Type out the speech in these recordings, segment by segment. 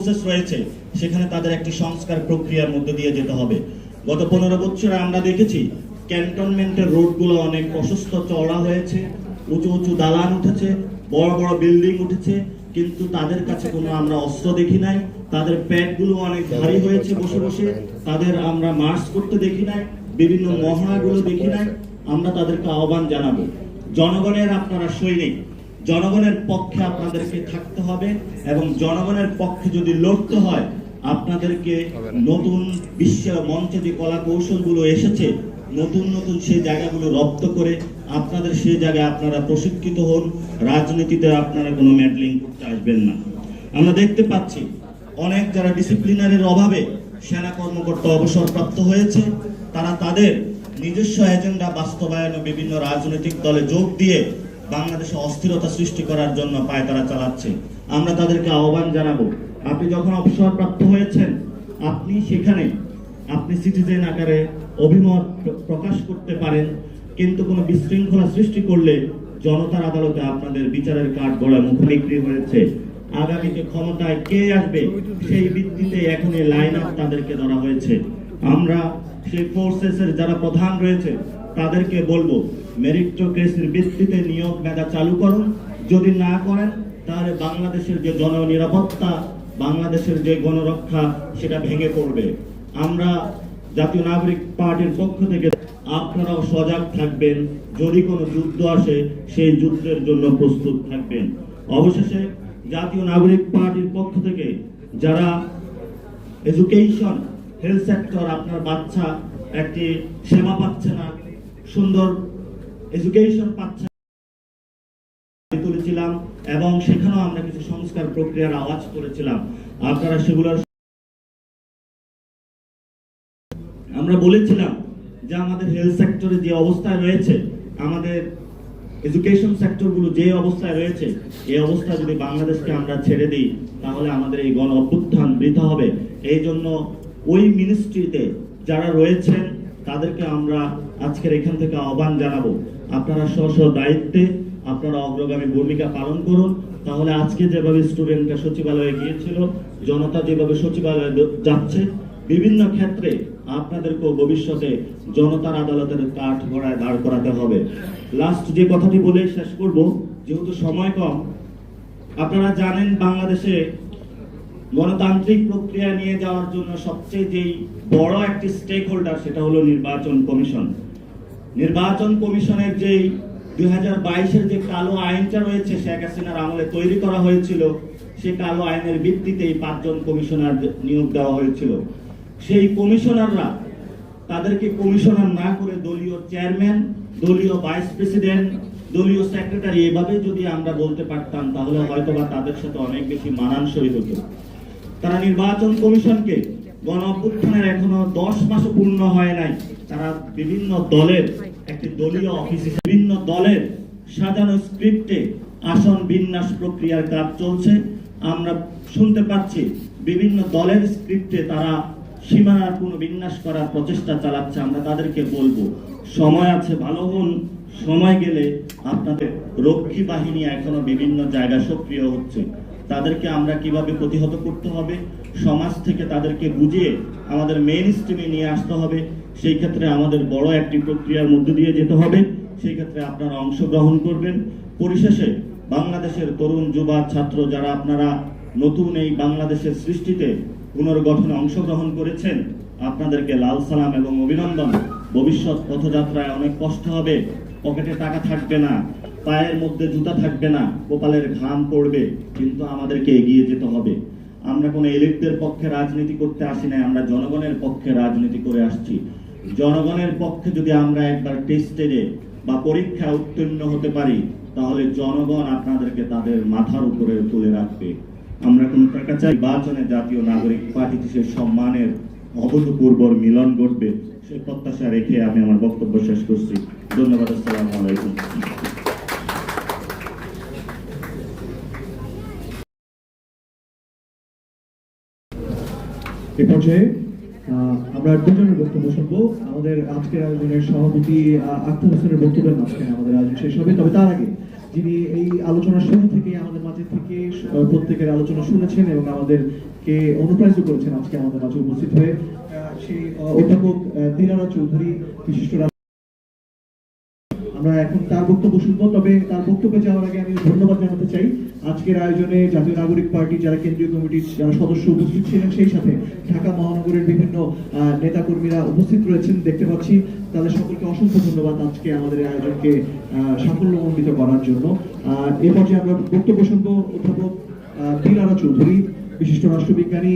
Process রয়েছে, সেখানে তাদের একটি সংস্কার প্রক্রিয়ার মধ্যে দিয়ে যেতে হবে। গত পনেরো বছরে আমরা দেখেছি, ক্যান্টনমেন্টের রোডগুলো অনেক প্রশস্ত চওড়া হয়েছে, উঁচু উঁচু দালান উঠেছে, বড় বড় বিল্ডিং উঠেছে, কিন্তু তাদের কাছে কোনো আমরা অস্ত্র দেখি নাই, তাদের প্যাডগুলো অনেক ভারী হয়েছে বসে বসে, তাদের আমরা মার্চ করতে দেখি নাই, বিভিন্ন মহড়াগুলো দেখি নাই, আমরা তাদেরকে আহ্বান জানাব। জনগণের আপনারা সৈনিক জনগণের পক্ষে আপনাদেরকে থাকতে হবে এবং জনগণের পক্ষে যদি লড়তে হয়, আপনাদেরকে নতুন বিশ্বের মঞ্চে যে কলা কৌশলগুলো এসেছে, নতুন নতুন সেই জায়গাগুলো রপ্ত করে আপনাদের সেই জায়গায় আপনারা প্রশিক্ষিত হন, রাজনীতিতে আপনারা কোনো ম্যাডলিং করতে আসবেন না। আমরা দেখতে পাচ্ছি অনেক যারা ডিসিপ্লিনারের অভাবে সেনা কর্মকর্তা অবসরপ্রাপ্ত হয়েছে, তারা তাদের নিজস্ব এজেন্ডা বাস্তবায়নে বিভিন্ন রাজনৈতিক দলে যোগ দিয়ে বাংলাদেশে অস্থিরতা সৃষ্টি করার জন্য পায়তারা চালাচ্ছে। আমরা তাদেরকে আহ্বান জানাব, আপনি যখন অবসরপ্রাপ্ত হয়েছেন, আপনি সেখানে, আপনি সিটিজেন আকারে অভিমত প্রকাশ করতে পারেন, কিন্তু কোনো বিশৃঙ্খলা সৃষ্টি করলে জনতার আদালতে আপনাদের বিচারের কাঠ গড়া মুখোমুখি হয়েছে। আগামীতে ক্ষমতায় কে আসবে, সেই ভিত্তিতে এখন এই লাইন আপ তাদেরকে ধরা হয়েছে। আমরা সেই ফোর্সেসের যারা প্রধান রয়েছে, তাদেরকে বলব মেরিটোক্রেসির ভিত্তিতে নিয়োগ মেধা চালু করুন। যদি না করেন, তাহলে বাংলাদেশের যে জননিরাপত্তা, বাংলাদেশের যে গণরক্ষা, সেটা ভেঙে পড়বে। আমরা জাতীয় নাগরিক পার্টির পক্ষ থেকে আপনারাও সজাগ থাকবেন। যদি কোনো যুদ্ধ আসে, সেই যুদ্ধের জন্য প্রস্তুত থাকবেন। অবশেষে জাতীয় নাগরিক পার্টির পক্ষ থেকে যারা এডুকেশন, হেলথ সেক্টর, আপনার বাচ্চা, একটি সেবা পাচ্ছে না, সুন্দর এডুকেশন পাচ্ছে তুলেছিলাম এবং সেখানেও আমরা কিছু সংস্কার প্রক্রিয়ার আওয়াজ করেছিলাম। আপনারা সেগুলোর আমরা বলেছিলাম যে আমাদের হেলথ সেক্টরে যে অবস্থায় রয়েছে, আমাদের এডুকেশন সেক্টরগুলো যে অবস্থায় রয়েছে, এই অবস্থা যদি বাংলাদেশকে আমরা ছেড়ে দিই, তাহলে আমাদের এই গণ অভ্যুত্থান বৃথা হবে। এই জন্য ওই মিনিস্ট্রিতে যারা রয়েছেন, তাদেরকে আমরা আজকের এখান থেকে আহ্বান জানাব। আপনারা স্ব স্ব দায়িত্বে আপনারা অগ্রগামী ভূমিকা পালন করুন। তাহলে আজকে যেভাবে স্টুডেন্টরা সচিবালয়ে গিয়েছিল, জনতা যেভাবে সচিবালয়ে যাচ্ছে, বিভিন্ন ক্ষেত্রে আপনাদেরকেও ভবিষ্যতে জনতার আদালতের কাঠ গড়ায় দাঁড় করাতে হবে। লাস্ট যে কথাটি বলে শেষ করব, যেহেতু সময় কম, আপনারা জানেন বাংলাদেশে গণতান্ত্রিক প্রক্রিয়া নিয়ে যাওয়ার জন্য সবচেয়ে যেই বড় একটি স্টেক হোল্ডার সেটা হলো নির্বাচন কমিশন। নির্বাচন কমিশনের যেই দুই হাজার বাইশের যে কালো আইনটা রয়েছে শেখ হাসিনার আমলে তৈরি করা হয়েছিল সেই কালো আইনের ভিত্তিতে এই পাঁচজন কমিশনার নিয়োগ দেওয়া হয়েছিল। সেই কমিশনাররা তাদেরকে কমিশনার না করে দলীয় চেয়ারম্যান, দলীয় ভাইস প্রেসিডেন্ট, দলীয় সেক্রেটারি এভাবে যদি আমরা বলতে পারতাম, তাহলে হয়তোবা তাদের সাথে অনেক বেশি মানানসই হতো। তারা নির্বাচন কমিশনকে গণ এখনও দশ মাসও পূর্ণ হয় নাই। তারা বিভিন্ন দলের, একটি দলীয় অফিস বিভিন্ন দলের সাজানো স্ক্রিপ্টে আসন বিন্যাস প্রক্রিয়ার কাজ চলছে। আমরা শুনতে পাচ্ছি, বিভিন্ন দলের স্ক্রিপ্টে তারা সীমানার কোনো বিন্যাস করার প্রচেষ্টা চালাচ্ছে, আমরা তাদেরকে বলব। সময় আছে, ভালো হন। সময় গেলে আপনাদের রক্ষী বাহিনী এখনও বিভিন্ন জায়গায় সক্রিয় হচ্ছে। তাদেরকে আমরা কীভাবে প্রতিহত করতে হবে? সমাজ থেকে তাদেরকে বুঝিয়ে আমাদের মেইন স্ট্রিমে নিয়ে আসতে হবে। সেই ক্ষেত্রে আমাদের বড় একটি প্রক্রিয়ার মধ্যে দিয়ে যেতে হবে। সেই ক্ষেত্রে আপনারা অংশগ্রহণ করবেন। পরিশেষে বাংলাদেশের তরুণ, যুবা, ছাত্র যারা আপনারা নতুন এই বাংলাদেশের সৃষ্টিতে পুনর্গঠনে অংশগ্রহণ করেছেন, আপনাদেরকে লাল সালাম এবং অভিনন্দন। ভবিষ্যৎ পথযাত্রায় অনেক কষ্ট হবে। পকেটে টাকা থাকবে না। পায়ের মধ্যে জুতা থাকবে না, কপালের ঘাম পড়বে, কিন্তু আমাদেরকে এগিয়ে যেতে হবে। আমরা কোনো এলিটদের পক্ষে রাজনীতি করতে আসি না আমরা জনগণের পক্ষে রাজনীতি করে আসছি। জনগণের পক্ষে যদি আমরা একবার টেস্টেডে বা পরীক্ষায় উত্তীর্ণ হতে পারি, তাহলে জনগণ আপনাদেরকে তাদের মাথার উপরে তুলে রাখবে। আমরা কোন টাকা চাই নির্বাচনে জাতীয় নাগরিক পার্টিতে সে সম্মানের অভূতপূর্ব মিলন ঘটবে, সে প্রত্যাশা রেখে আমি আমার বক্তব্য শেষ করছি। ধন্যবাদ, আসসালামু আলাইকুম। এ পর্যায়ে আমরা দুজনের বক্তব্য শুনব। আমাদের আজকের আয়োজনের সভাপতি হোসেনের বক্তব্যের মাঝখানে আমাদের আয়োজন শেষ হবে। তবে তার আগে যিনি এই আলোচনার শুরু থেকে আমাদের মাঝে থেকে প্রত্যেকের আলোচনা শুনেছেন এবং আমাদেরকে অনুপ্রাণিত করেছেন আজকে আমাদের মাঝে উপস্থিত হয়ে সেই অধ্যাপক দিলারা চৌধুরী, বিশিষ্ট আমরা এখন তার বক্তব্য শুনব, তবে তার বক্তব্যে যাওয়ার আগে আমি ধন্যবাদ জানাতে চাই। আজকের আয়োজনে জাতীয় নাগরিক পার্টি যারা কেন্দ্রীয় কমিটির যারা সদস্য উপস্থিত ছিলেন, সেই সাথে ঢাকা মহানগরের বিভিন্ন নেতাকর্মীরা উপস্থিত রয়েছেন, দেখতে পাচ্ছি। তাদের সকলকে অসংখ্য ধন্যবাদ আজকে আমাদের আয়োজনকে সাফল্যমণ্ডিত করার জন্য। এ পর্যায়ে আমরা বক্তব্য শুনব অধ্যাপক দিলারা চৌধুরী, বিশিষ্ট রাষ্ট্রবিজ্ঞানী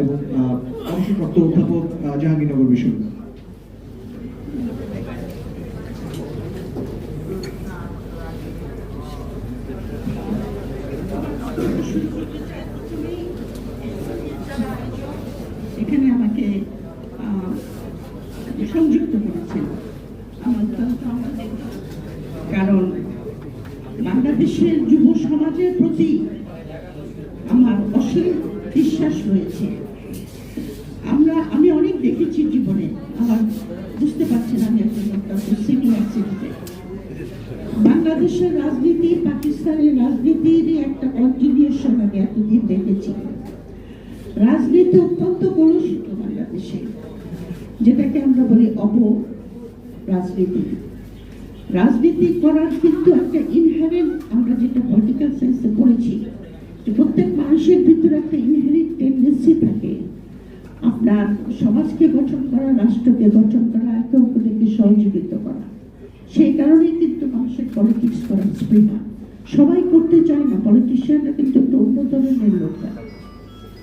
এবং অবসরপ্রাপ্ত অধ্যাপক জাহাঙ্গীরনগর বিশ্ববিদ্যালয় এখানে আমাকে সংযুক্ত করেছেন আমার কারণ বাংলাদেশের যুব সমাজের প্রতি আমার অসীম বিশ্বাস রয়েছে। আমরা, আমি অনেক দেখেছি জীবনে, আমার বুঝতে পারছি না আমি একজন সিনিয়র সিটিজেন বাংলাদেশের রাজনীতি, পাকিস্তানের রাজনীতির একটা এতদিন দেখেছি। রাজনীতি অত্যন্ত কলুষিত বাংলাদেশে, যেটাকে আমরা বলি অপ রাজনীতি। রাজনীতি করার কিন্তু একটা ইনহারেন্ট আমরা যেটা পলিটিক্যাল সায়েন্সে পড়েছি প্রত্যেক মানুষের ভিতরে একটা ইনহারেন্ট টেন্ডেন্সি থাকে। আপনার সমাজকে গঠন করা, রাষ্ট্রকে গঠন করা, একে অপরকে সহযোগিতা করা। সেই কারণেই কিন্তু মানুষের পলিটিক্স করার স্পৃহা। সবাই করতে চায় না পলিটিশিয়ানরা কিন্তু একটু অন্য ধরনের লোকরা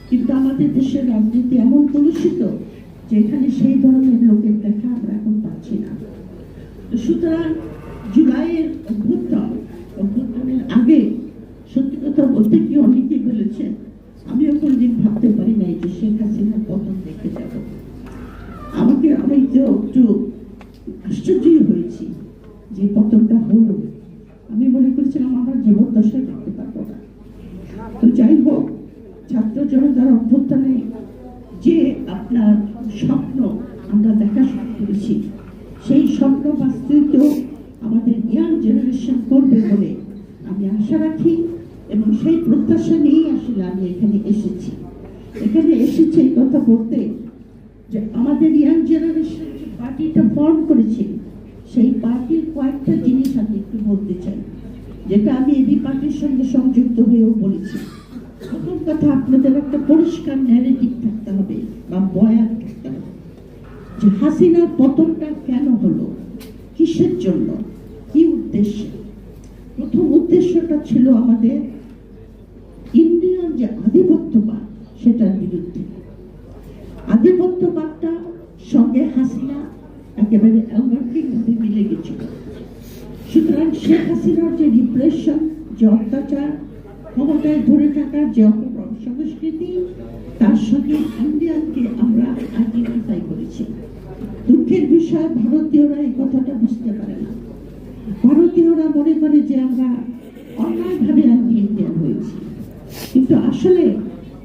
কিন্তু আমাদের দেশের রাজনীতি এমন কলুষিত যে এখানে সেই ধরনের লোকের দেখা আমরা এখন পাচ্ছি না। সুতরাং জুলাইয়ের অভ্যুত্থান, অভ্যুত্থানের আগে সত্যি কথা বলতে কি অনেকেই বলেছেন আমিও কোনদিন ভাবতে পারি নাই যে শেখ হাসিনার পতন দেখে যাব। আমাকে আমি তো একটু আশ্চর্যই হয়েছি যে পতনটা হলো করেছিলাম, আমার জীবদ্দশায় দেখতে পারব না। তো যাই হোক, ছাত্র জনতার অভ্যুত্থানে যে আপনার স্বপ্ন আমরা দেখা শুরু করেছি, সেই স্বপ্ন বাস্তবিত আমাদের ইয়াং জেনারেশন করবে বলে আমি আশা রাখি এবং সেই প্রত্যাশা নিয়েই আসলে আমি এখানে এসেছি। এখানে এসেছি এই কথা বলতে যে আমাদের ইয়াং জেনারেশন যে পার্টিটা ফর্ম করেছে, সেই পার্টির কয়েকটা জিনিস আমি একটু বলতে চাই। যেটা আমি এবি পার্টির সঙ্গে সংযুক্ত হয়েও বলেছি। প্রথম কথা, আপনাদের একটা পরিষ্কার ন্যারেটিভ থাকতে হবে বা বয়ান থাকতে হবে। যে হাসিনার পতনটা কেন হলো? কিসের জন্য? কি উদ্দেশ্যে? প্রথম উদ্দেশ্যটা ছিল আমাদের ইন্ডিয়ান যে আধিপত্যবাদ, সেটার বিরুদ্ধে। আধিপত্যবাদটা সঙ্গে হাসিনা একেবারে ভাবে মিলে গেছিল। সুতরাং শেখ হাসিনার যে রিপ্রেশন যে অত্যাচার, ক্ষমতায় ধরে থাকার যে অপরম সংস্কৃতি, তার সঙ্গে ইন্ডিয়ানকে আমরা আইডেন্টিফাই করেছি। দুঃখের বিষয়, ভারতীয়রা এই কথাটা বুঝতে পারে না। ভারতীয়রা মনে করে যে আমরা অন্যায়ভাবে অ্যান্টি ইন্ডিয়ান হয়েছি। কিন্তু আসলে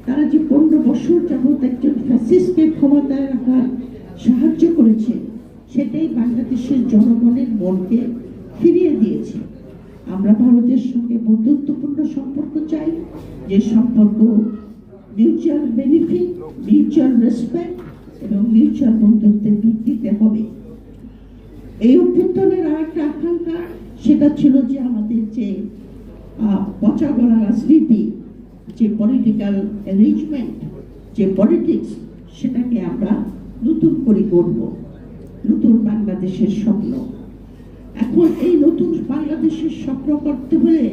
তারা যে পনেরো বছর যাবৎ একজন ফ্যাসিস্টকে ক্ষমতায় রাখার সাহায্য করেছে, সেটাই বাংলাদেশের জনগণের মনকে ফিরিয়ে দিয়েছে। আমরা ভারতের সঙ্গে বন্ধুত্বপূর্ণ সম্পর্ক চাই। যে সম্পর্ক মিউচুয়াল বেনিফিট মিউচুয়াল রেসপেক্ট এবং মিউচুয়াল বন্ধুত্বের ভিত্তিতে হবে। এই অভ্যুত্থানের আর একটা আকাঙ্ক্ষা সেটা ছিল যে আমাদের যে পচা গলা রাজনীতি, যে পলিটিক্যাল অ্যারেঞ্জমেন্ট যে পলিটিক্স সেটাকে আমরা নতুন করে গড়ব। নতুন বাংলাদেশের স্বপ্ন। এখন এই নতুন বাংলাদেশের স্বপ্ন করতে হলে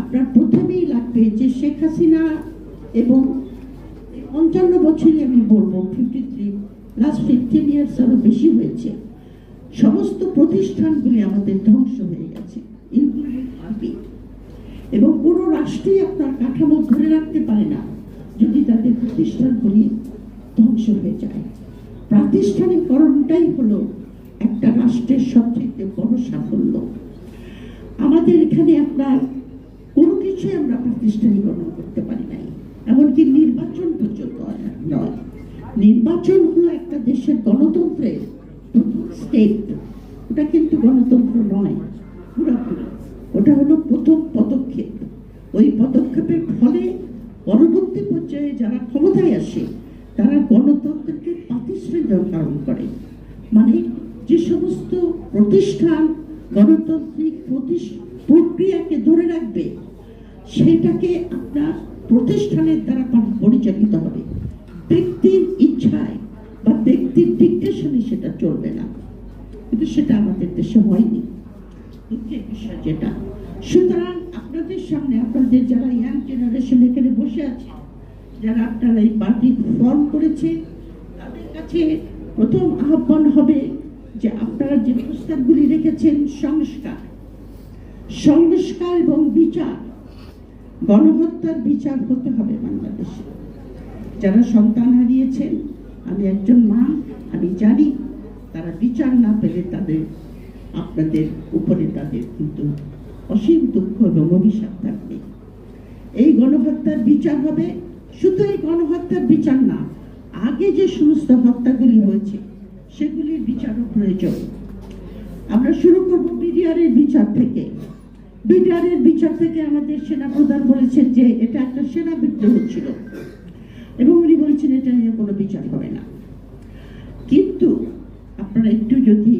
আপনার প্রথমেই লাগবে যে শেখ হাসিনা এবং পঞ্চান্ন বছরই আমি বলব fifty three last fifteen years আরও বেশি হয়েছে। সমস্ত প্রতিষ্ঠানগুলি আমাদের ধ্বংস হয়ে গেছে এবং কোনো রাষ্ট্রই আপনার কাঠামো ধরে রাখতে পারে না, যদি তাদের প্রতিষ্ঠানগুলি ধ্বংস হয়ে যায়। প্রাতিষ্ঠানিকরণটাই হলো একটা রাষ্ট্রের সবচেয়ে বড় সাফল্য। আমাদের এখানে আপনার কোনো কিছুই আমরা প্রাতিষ্ঠানিকরণ করতে পারি নাই। এমনকি নির্বাচন পর্যন্ত নয় নির্বাচন হলো একটা দেশের গণতন্ত্রের স্টেপ ওটা কিন্তু গণতন্ত্র নয় পুরোপুরি ওটা হলো প্রথম পদক্ষেপ। ওই পদক্ষেপের ফলে পরবর্তী পর্যায়ে যারা ক্ষমতায় আসে তারা গণতন্ত্রকে ধারণ করে। মানে যে সমস্ত প্রতিষ্ঠান, গণতান্ত্রিক প্রক্রিয়াকে ধরে রাখবে, সেটাকে আপনার প্রতিষ্ঠানের দ্বারা পরিচালিত হবে। ব্যক্তির ইচ্ছায় বা ব্যক্তির ডিকটেশনে সেটা চলবে না। কিন্তু সেটা আমাদের দেশে হয়নি। দুঃখের বিষয় যেটা। সুতরাং আপনাদের সামনে আপনাদের যারা ইয়াং জেনারেশন এখানে বসে আছে, যারা আপনারা এই পার্টি ফর্ম করেছে, তাদের কাছে প্রথম আহ্বান হবে যে আপনারা যে প্রস্তাবগুলি রেখেছেন, সংস্কার। সংস্কার এবং বিচার। গণহত্যার বিচার হতে হবে বাংলাদেশে। যারা সন্তান হারিয়েছেন, আমি একজন মা, আমি জানি তারা বিচার না পেলে তাদের, আপনাদের উপরে তাদের কিন্তু অসীম দুঃখ এবং অভিশাপ থাকবে। এই গণহত্যার বিচার হবে, শুধু এই গণহত্যার বিচার না, আগে যে সমস্ত হত্যাগুলি হয়েছে সেগুলির বিচারও প্রয়োজন। আমরা শুরু করব বিডিআরের বিচার থেকে। বিডিআরের বিচার থেকে আমাদের সেনাপ্রধান বলেছেন যে এটা একটা সেনা বিদ্রোহ ছিল এবং উনি বলেছেন এটা নিয়ে কোনো বিচার হবে না। কিন্তু আপনারা একটু যদি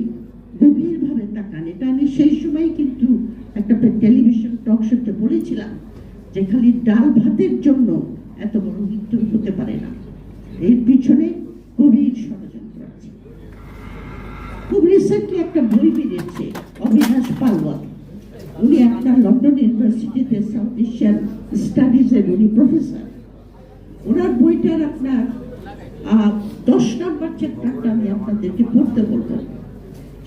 গভীরভাবে তাকান, এটা আমি সেই সময় কিন্তু একটা টেলিভিশন টক শোতে বলেছিলাম যে খালি ডাল ভাতের জন্য এত বড় মৃত্যু হতে পারে না। এর পিছনে গভীর খুব রিসেন্টলি একটা বই বেরিয়েছে, অবিনাশ পালওয়াল। উনি একটা লন্ডন ইউনিভার্সিটিতে সাউথ এশিয়ান স্টাডিজের উনি প্রফেসর ওনার বইটার আপনার দশ নম্বর চ্যাপ্টারটা আমি আপনাদেরকে পড়তে বলব।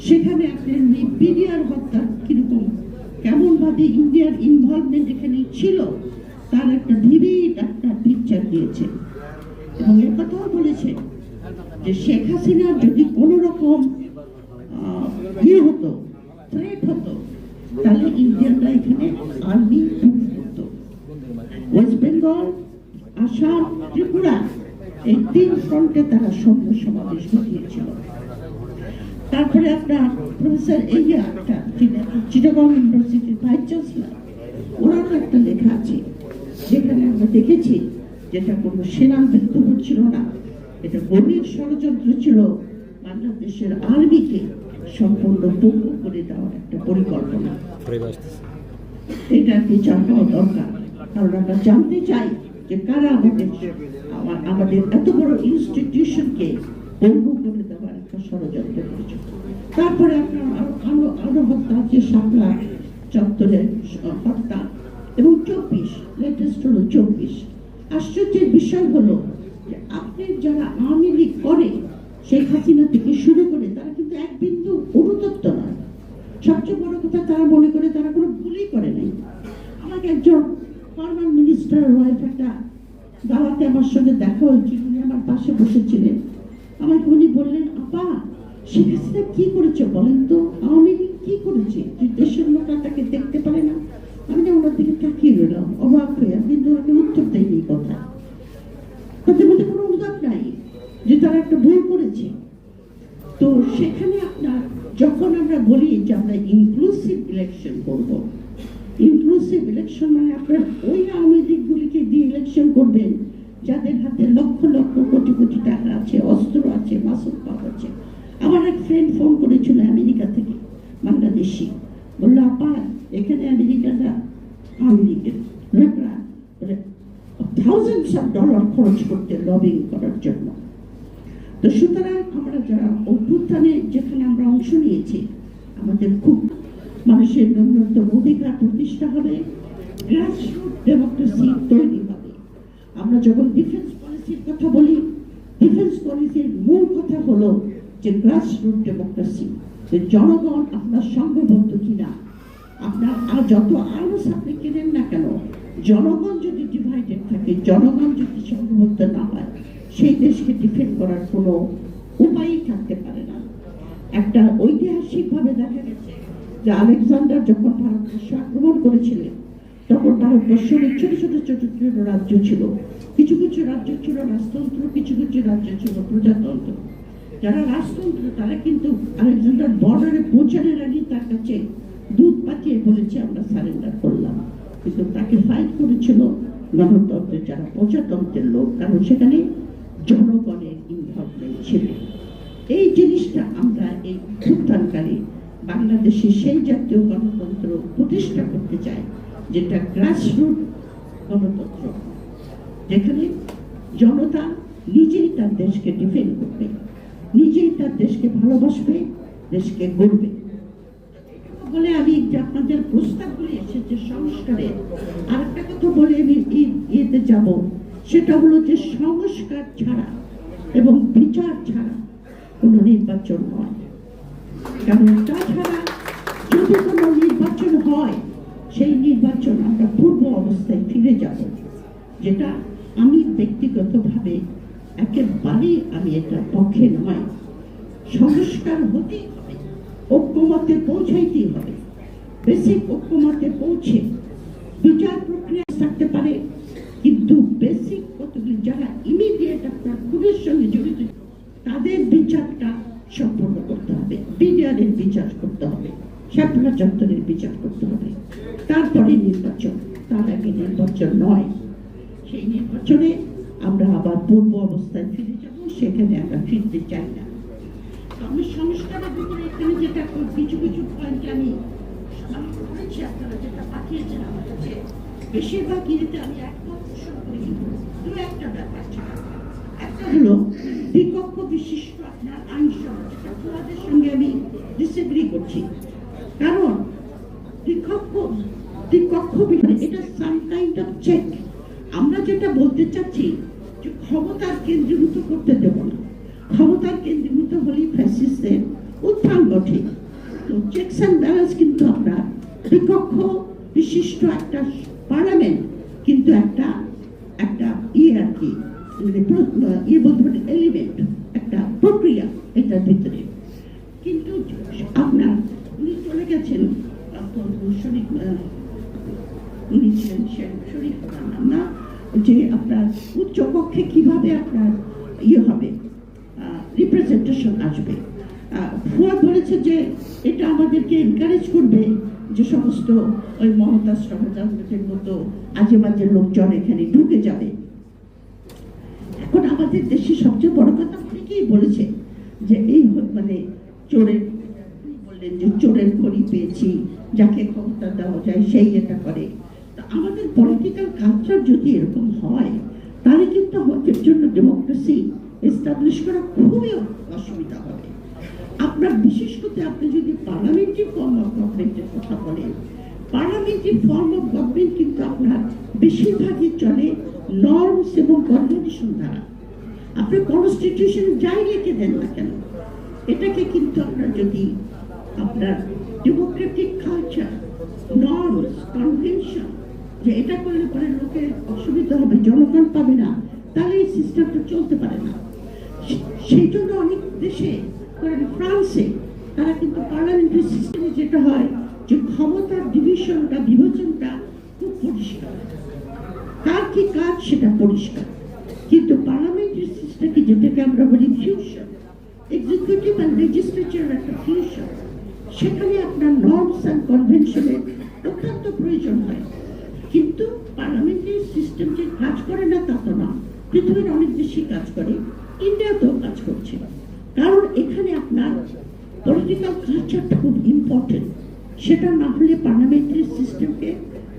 সেখানে আপনি বিডিআর হত্যা কীরকম কেমন ভাবে ইন্ডিয়ার ইনভলভমেন্ট এখানে ছিল, তার একটা ভিভিড একটা পিকচার দিয়েছে। এবং এর কথাও বলেছে যে শেখ হাসিনার যদি কোনো রকম ইয়ে হতো থ্রেট হতো। তাহলে ইন্ডিয়ানরা এখানে army West Bengal Assam Tripura, এই তিন ফ্রন্টে তারা সভ্য সমাবেশ ঘটিয়েছিল। তারপরে আপনার প্রফেসর এইয়া একটা চিটাগং ইউনিভার্সিটির ভাইস চ্যান্সেলর ওনারও একটা লেখা আছে। যেখানে আমরা দেখেছি যেটা কোনো সেনা বিদ্রোহ ছিল না, এটা গভীর ষড়যন্ত্র ছিল বাংলাদেশের আর্মিকে সম্পূর্ণ পঙ্গু করে দেওয়ার একটা পরিকল্পনা। এটা বিচার হওয়া দরকার? কারণ আমরা জানতে চাই যে কারা আমাদের আমাদের এত বড় ইনস্টিটিউশনকে পঙ্গু করে দেওয়ার একটা ষড়যন্ত্র করেছে। তারপরে আপনার আরো- আরও হত্যা আছে শাপলা চত্বরের হত্যা এবং চব্বিশ লেটেস্ট হলো চব্বিশ। আশ্চর্যের বিষয় হলো যে আপনি যারা আওয়ামী লীগ করে শেখ হাসিনা থেকে শুরু করে তারা কিন্তু এক বিন্দু অনুতপ্ত নয়। সবচেয়ে বড় কথা তারা মনে করে তারা কোনো ভুলই করে নাই। আমাকে একজন ফর্মার মিনিস্টার ওয়াইফ একটা দাওয়াতে আমার সঙ্গে দেখা হয়েছিল, উনি আমার পাশে বসেছিলেন। আমাকে উনি বললেন, আপা, শেখ হাসিনা কি করেছে বলেন তো? আওয়ামী লীগ কি করেছে? যে দেশের লোকরা তাকে দেখতে পারে না? আমি না ওনার দিকে তাকিয়ে রইলাম, অবাক হয়ে। কিন্তু আমি উত্তর দেয়নি কথা তাদের মধ্যে কোনো অনুদান নাই যে তারা একটা ভুল করেছে। তো সেখানে আপনার, যখন আমরা বলি যে আমরা ইনক্লুসিভ ইলেকশন করব ইনক্লুসিভ ইলেকশন মানে আপনার ওই আওয়ামী লীগগুলিকে দিয়ে ইলেকশন করবেন, যাদের হাতে লক্ষ লক্ষ কোটি কোটি টাকা আছে, অস্ত্র আছে মাসুল পাওয়া আছে। আমার এক ফ্রেন্ড ফোন করেছিল আমেরিকা থেকে, বাংলাদেশি। বলল, আপা, এখানে আমেরিকাটা আওয়ামী লীগের লোকরা থাউজেন্ডস অফ ডলার খরচ করতে লবিং করার জন্য। তো সুতরাং আমরা যারা অভ্যুত্থানে যেখানে আমরা অংশ নিয়েছি, আমাদের খুব মানুষের ন্যূনতম অধিকার প্রতিষ্ঠা হবে গ্রাসরুট ডেমোক্রেসি তৈরি হবে। আমরা যখন ডিফেন্স পলিসির কথা বলি ডিফেন্স পলিসির মূল কথা হলো যে গ্রাসরুট ডেমোক্রেসি যে জনগণ আপনার সংঘবদ্ধ কিনা, আপনার আর যত আর্মস আপনি কেনেন না কেন, জনগণ যদি ডিভাইডেড থাকে, জনগণ যদি সংঘবদ্ধ না হয় সেই দেশকে ডিফেন্ড করার কোনো উপায়ই থাকতে পারে না। একটা ঐতিহাসিকভাবে দেখা গেছে যে আলেকজান্ডার যখন ভারতবর্ষ আক্রমণ করেছিলেন, তখন ভারতবর্ষের ছোট ছোট ছোট ছোট রাজ্য ছিল। কিছু কিছু রাজ্য ছিল রাজতন্ত্র, কিছু কিছু রাজ্য ছিল প্রজাতন্ত্র। যারা রাজতন্ত্র, তারা কিন্তু আলেকজান্ডার বর্ডারে পৌঁছানোর আগে তার কাছে দুধ পাঠিয়ে বলেছে, আমরা সারেন্ডার করলাম। কিন্তু তাকে ফাইট করেছিল গণতন্ত্রের যারা প্রজাতন্ত্রের লোক, কারণ সেখানে জনগণের ইনভলভমেন্ট ছিল এই জিনিসটা আমরা এই উত্থানকালে বাংলাদেশে সেই জাতীয় গণতন্ত্র প্রতিষ্ঠা করতে চাই, যেটা গ্রাসরুট গণতন্ত্র। যেখানে জনতা নিজেই তার দেশকে ডিফেন্ড করবে, নিজেই তার দেশকে ভালোবাসবে, দেশকে গড়বে। বলে আমি যে আপনাদের প্রস্তাবগুলি এসেছে সংস্কারের আর একটা কথা বলে আমি ইয়েতে যাব। সেটা হলো যে সংস্কার ছাড়া এবং বিচার ছাড়া কোনো নির্বাচন নয়। কারণ তাছাড়া যদি কোনো নির্বাচন হয়, সেই নির্বাচন আমরা পূর্ব অবস্থায় ফিরে যাব, যেটা আমি ব্যক্তিগতভাবে একেবারেই আমি এটা পক্ষে নয়। সংস্কার হতেই হবে, ঐক্যমতে পৌঁছাইতেই হবে। বেসিক ঐক্যমতে পৌঁছে বিচার প্রক্রিয়া থাকতে পারে কিন্তু বেসিক কতগুলি যারা ইমিডিয়েট আপনার খুনের সঙ্গে জড়িত, তাদের বিচারটা সম্পন্ন করতে হবে। বিডিআরের বিচার করতে হবে শাপলা চত্বরের বিচার করতে হবে। তারপরে নির্বাচন, তার আগে নির্বাচন নয়। সেই নির্বাচনে আমরা আবার পূর্ব অবস্থায় ফিরে যাব, সেখানে আমরা ফিরতে চাই না। আমি সংস্কারের ভিতরে এখানে যেটা কিছু কিছু পয়েন্ট আমি আপনারা যেটা পাঠিয়েছেন আমার কাছে। বেশিরভাগ ইয়েতে আমি দু দ্বিকক্ষ বিশিষ্ট আপনার সঙ্গে আমি ডিসএগ্রি করছি। কারণ দ্বিকক্ষ দ্বিকক্ষ এটা সাম কাইন্ড অফ চেক আমরা যেটা বলতে চাচ্ছি, যে ক্ষমতার কেন্দ্রীভূত করতে দেব না। ক্ষমতার কেন্দ্রীভূত হলেই ফ্যাসিস্টের উত্থান ঘটে। তো চেকস অ্যান্ড ব্যালেন্স কিন্তু আমরা বিকক্ষ বিশিষ্ট একটা পার্লামেন্ট কিন্তু একটা কি? মানে ইয়ে বলতে পারি এলিমেন্ট একটা প্রক্রিয়া এটার ভিতরে। কিন্তু আপনার উনি চলে গেছেন আহ, উনি ছিলেন না যে আপনার উচ্চ কক্ষে কীভাবে আপনার ইয়ে হবে রিপ্রেজেন্টেশন আসবে। ফুয়াদ বলেছে যে এটা আমাদেরকে এনকারেজ করবে যে সমস্ত ওই মমতাজ মতো আজে বাজে লোকজন এখানে ঢুকে যাবে। এখন আমাদের দেশে সবচেয়ে বড় কথা অনেকেই বলেছে? যে এই মানে চোরের বললেন যে চোরের খড়ি পেয়েছি, যাকে ক্ষমতা দেওয়া যায় সেই এটা করে। আমাদের পলিটিক্যাল কালচার যদি এরকম হয়, তাহলে কিন্তু আমাদের জন্য ডেমোক্রেসি এস্টাবলিশ করা খুবই অসুবিধা হবে। আপনার বিশেষ করে আপনি যদি পার্লামেন্টারি ফর্ম অফ গভর্নমেন্টের কথা বলেন পার্লামেন্টারি ফর্ম অফ গভর্নমেন্ট কিন্তু আপনার বেশিরভাগই চলে নর্মস এবং কনভেনশন দ্বারা আপনি কনস্টিটিউশন যাই লিখে দেন না কেন, এটাকে কিন্তু আপনার যদি আপনার ডেমোক্রেটিক কালচার নর্মস কনভেনশন যে এটা করলে পরে লোকের অসুবিধা হবে, জনগণ পাবে না, তাহলে এই সিস্টেমটা চলতে পারে না। সেই জন্য অনেক দেশে ফ্রান্সে, তারা কিন্তু পার্লামেন্টারি সিস্টেমে যেটা হয়, যে ক্ষমতার ডিভিশনটা বিভাজনটা খুব পরিষ্কার। কার কি কাজ সেটা পরিষ্কার। কিন্তু পার্লামেন্টারি সিস্টেমকে যেটাকে আমরা বলি ফিউশন এক্সিকিউটিভ অ্যান্ড লেজিসলেচার একটা ফিউশন সেখানে আপনার নর্মস অ্যান্ড কনভেনশনের অত্যন্ত প্রয়োজন হয়। কিন্তু পার্লামেন্টারি সিস্টেম যে কাজ করে না তা তো না, পৃথিবীর অনেক দেশই কাজ করে, ইন্ডিয়াতেও কাজ করছে। কারণ এখানে আপনার পলিটিক্যাল কালচারটা খুব ইম্পর্টেন্ট সেটা না হলে পার্লামেন্টারি সিস্টেমকে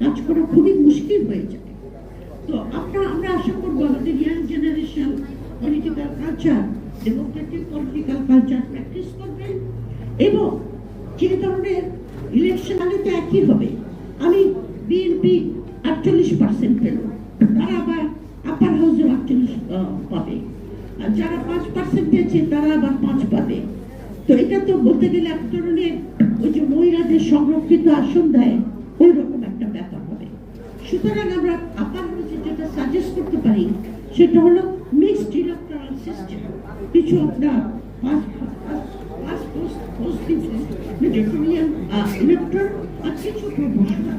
কাজ করা খুবই মুশকিল হয়ে যায়। তো আপনার আমরা আশা করব আমাদের young generation political culture democratic political culture practice করবেন এবং যে ধরনের ইলেকশন আগে তো একই হবে। আমি বিএনপি আটচল্লিশ পার্সেন্ট পেল। তারা আবার আপার হাউসে আটচল্লিশ পাবে। আর যারা পাঁচ পার্সেন্ট পেয়েছে, তারা আবার পাঁচ পাবে। তো এটা তো বলতে গেলে এক ধরনের ওই যে মহিলাদের সংরক্ষিত আসন দেয়, ওই রকম একটা ব্যাপার হবে। সুতরাং আমরা আপার সাজেস্ট করতে পারি সেটা হলো মিক্সড ইলেকট্রাল সিস্টেম কিছু আপনার মেডিটেরিয়ান ইলেকট্রন আর কিছু প্রপোর্শনাল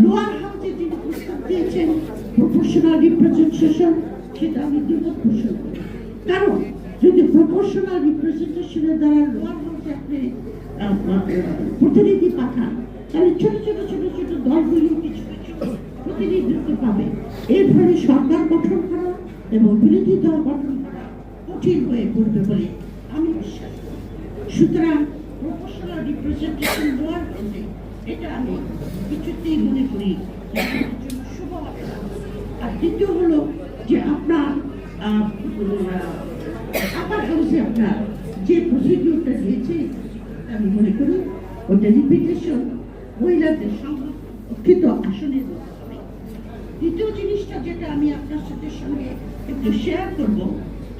লোয়ার হাউসে যিনি প্রস্তাব দিয়েছেন প্রপোর্শনাল রিপ্রেজেন্টেশন সেটা আমি দ্বিমত পোষণ করি কারণ যদি প্রপোর্শনাল রিপ্রেজেন্টেশনের দ্বারা লোয়ার হাউসে আপনি প্রতিনিধি পাঠান তাহলে ছোট ছোট ছোট ছোট দলগুলি কিছু কিছু প্রতিনিধিত্ব পাবে এর ফলে সরকার গঠন করা এবং বিরোধী দল গঠন করা কঠিন হয়ে পড়বে বলে আমি বিশ্বাস করি সুতরাং প্রফেশনাল রিপ্রেজেন্টেশন দেওয়ার ক্ষেত্রে এটা আমি কিছুতেই মনে করি আর দ্বিতীয় হলো যে আপনার আপার হাউসে আপনার যে প্রসিডিউরটা দিয়েছে, আমি মনে করি ওটা রিপিটেশন মহিলাদের সংরক্ষিত আসনের। দ্বিতীয় জিনিসটা যেটা আমি আপনার সাথে সঙ্গে একটু শেয়ার করব,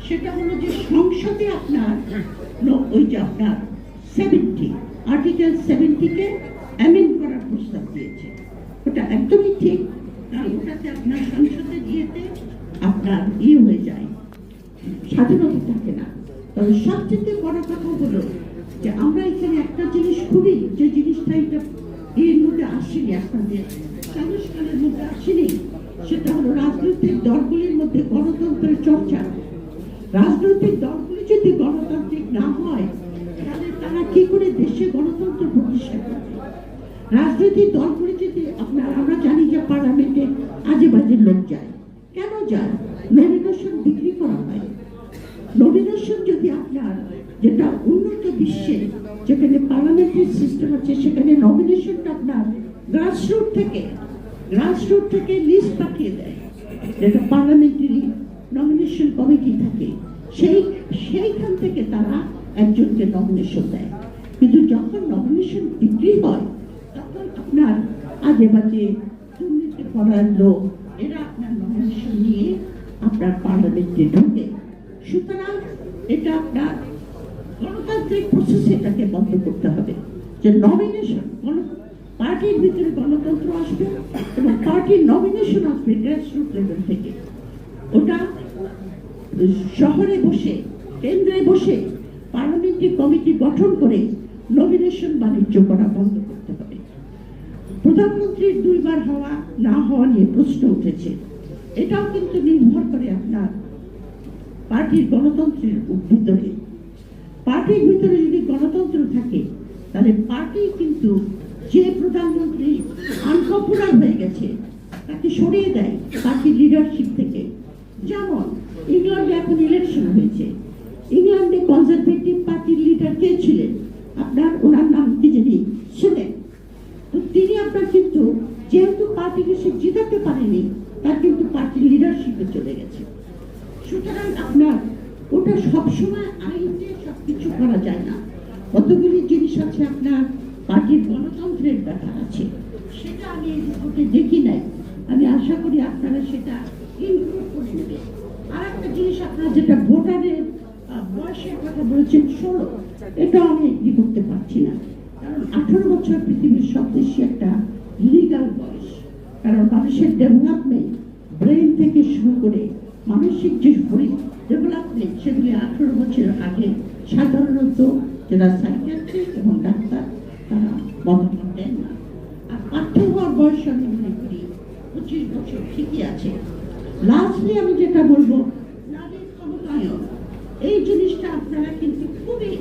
সেটা হলো যে সংসদে আপনার ওই যে আপনার সেভেন্টি আর্টিকেল সেভেন্টিকে অ্যামেন্ড করার প্রস্তাব দিয়েছে। ওটা একদমই ঠিক, কারণ ওটাতে আপনার সংসদে গিয়েতে আপনার ইয়ে হয়ে যায়, স্বাধীনতা থাকে না। তবে সবচেয়ে বড় কথা হলো যে আমরা এখানে একটা জিনিস খুবই, যে জিনিসটা এটা এর মধ্যে আসেনি, আপনাদের সংস্কারের মধ্যে আসেনি সেটা হলো রাজনৈতিক দলগুলির মধ্যে গণতন্ত্রের চর্চা। রাজনৈতিক দলগুলি যদি গণতান্ত্রিক না হয়, তাহলে তারা কি করে দেশে গণতন্ত্র প্রতিষ্ঠা করবে? রাজনৈতিক দলগুলি যদি আপনার, আমরা জানি যে পার্লামেন্টে আজে বাজে লোক যায়। কেন যায়? নমিনেশন বিক্রি করা হয়। নমিনেশন যদি আপনার যেটা উন্নত বিশ্বে যেখানে পার্লামেন্টারি সিস্টেম আছে, সেখানে নমিনেশনটা আপনার গ্রাসরুট থেকে গ্রাসরুট থেকে লিস্ট পাঠিয়ে দেয়। যেটা পার্লামেন্টারি নমিনেশন কমিটি থাকে, সেই, সেইখান থেকে তারা একজনকে নমিনেশন দেয়। কিন্তু যখন নমিনেশন বিক্রি হয়, তখন আপনার আজে বাজে দুর্নীতি করার লোক, এরা আপনার নমিনেশন নিয়ে আপনার পার্লামেন্টে ঢোকে। সুতরাং এটা আপনার গণতান্ত্রিক প্রসেস এটাকে বন্ধ করতে হবে। যে নমিনেশন পার্টির ভিতরে গণতন্ত্র আসবে এবং পার্টির নমিনেশন আসবে গ্রাসরুট লেভেল থেকে। ওটা শহরে বসে, কেন্দ্রে বসে পার্লামেন্টারি কমিটি গঠন করে নমিনেশন বাণিজ্য করা বন্ধ করতে হবে। প্রধানমন্ত্রীর দুইবার হওয়া, না হওয়া নিয়ে প্রশ্ন উঠেছে। এটাও কিন্তু নির্ভর করে আপনার পার্টির গণতন্ত্রের ভিতরে পার্টির ভিতরে যদি গণতন্ত্র থাকে, তাহলে পার্টি কিন্তু যে প্রধানমন্ত্রী আনপপুলার হয়ে গেছে, তাকে সরিয়ে দেয় পার্টির লিডারশিপ থেকে। যেমন ইংল্যান্ডে এখন ইলেকশন হয়েছে। ইংল্যান্ডে কনজারভেটিভ পার্টির লিডার কে ছিলেন? আপনার ওনার নাম কি জানি? শুনেন তো তিনি আপনার কিন্তু যেহেতু পার্টিকে সে জিতাতে পারেনি, তার কিন্তু পার্টির লিডারশিপে চলে গেছে। সুতরাং আপনার ওটা সবসময় আইন দিয়ে সবকিছু করা যায় না। কতগুলি জিনিস আছে আপনার পার্টির গণতন্ত্রের ব্যাপার আছে। সেটা আমি এই রিপোর্টে দেখি নাই। আমি আশা করি আপনারা সেটা ইনক্লুড করে নেবেন। আর একটা জিনিস আপনারা যেটা ভোটারের বয়সের কথা বলেছেন, ষোলো। এটাও আমি এগ্রি করতে পারছি না। কারণ আঠারো বছর পৃথিবীর সব দেশে একটা লিগাল বয়স। কারণ মানুষের ডেভেলপমেন্ট ব্রেন থেকে শুরু করে মানসিক যে শরীর ডেভেলপমেন্ট সেগুলি আঠারো বছর আগে সাধারণত যারা সাইকিয়াট্রিস্ট এবং ডাক্তার তারা আর পাঠ্য বয়স আমি মনে করি পঁচিশ বছর ঠিকই আছে লাস্টলি আমি যেটা বলব নারীর ক্ষমতায়ন এই জিনিসটা আপনারা কিন্তু খুবই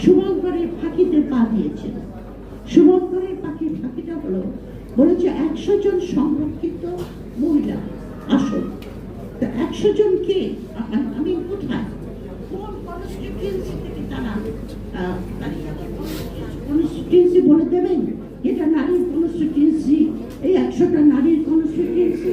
সুমঙ্করের ফাঁকিতে পা দিয়েছেন সুমঙ্করের পাখির ফাঁকিটা হলো বলেছে একশো জন সংরক্ষিত মহিলা আসন তো একশো জন কে আমি কোথায় কোন কনস্টিটিউয়েন্সি থেকে তারা কনস্টিটিউয়েন্সি বলে দেবেন এটা নারীর কনস্টিটিউয়েন্সি এই একশোটা নারীর কনস্টিটিউয়েন্সি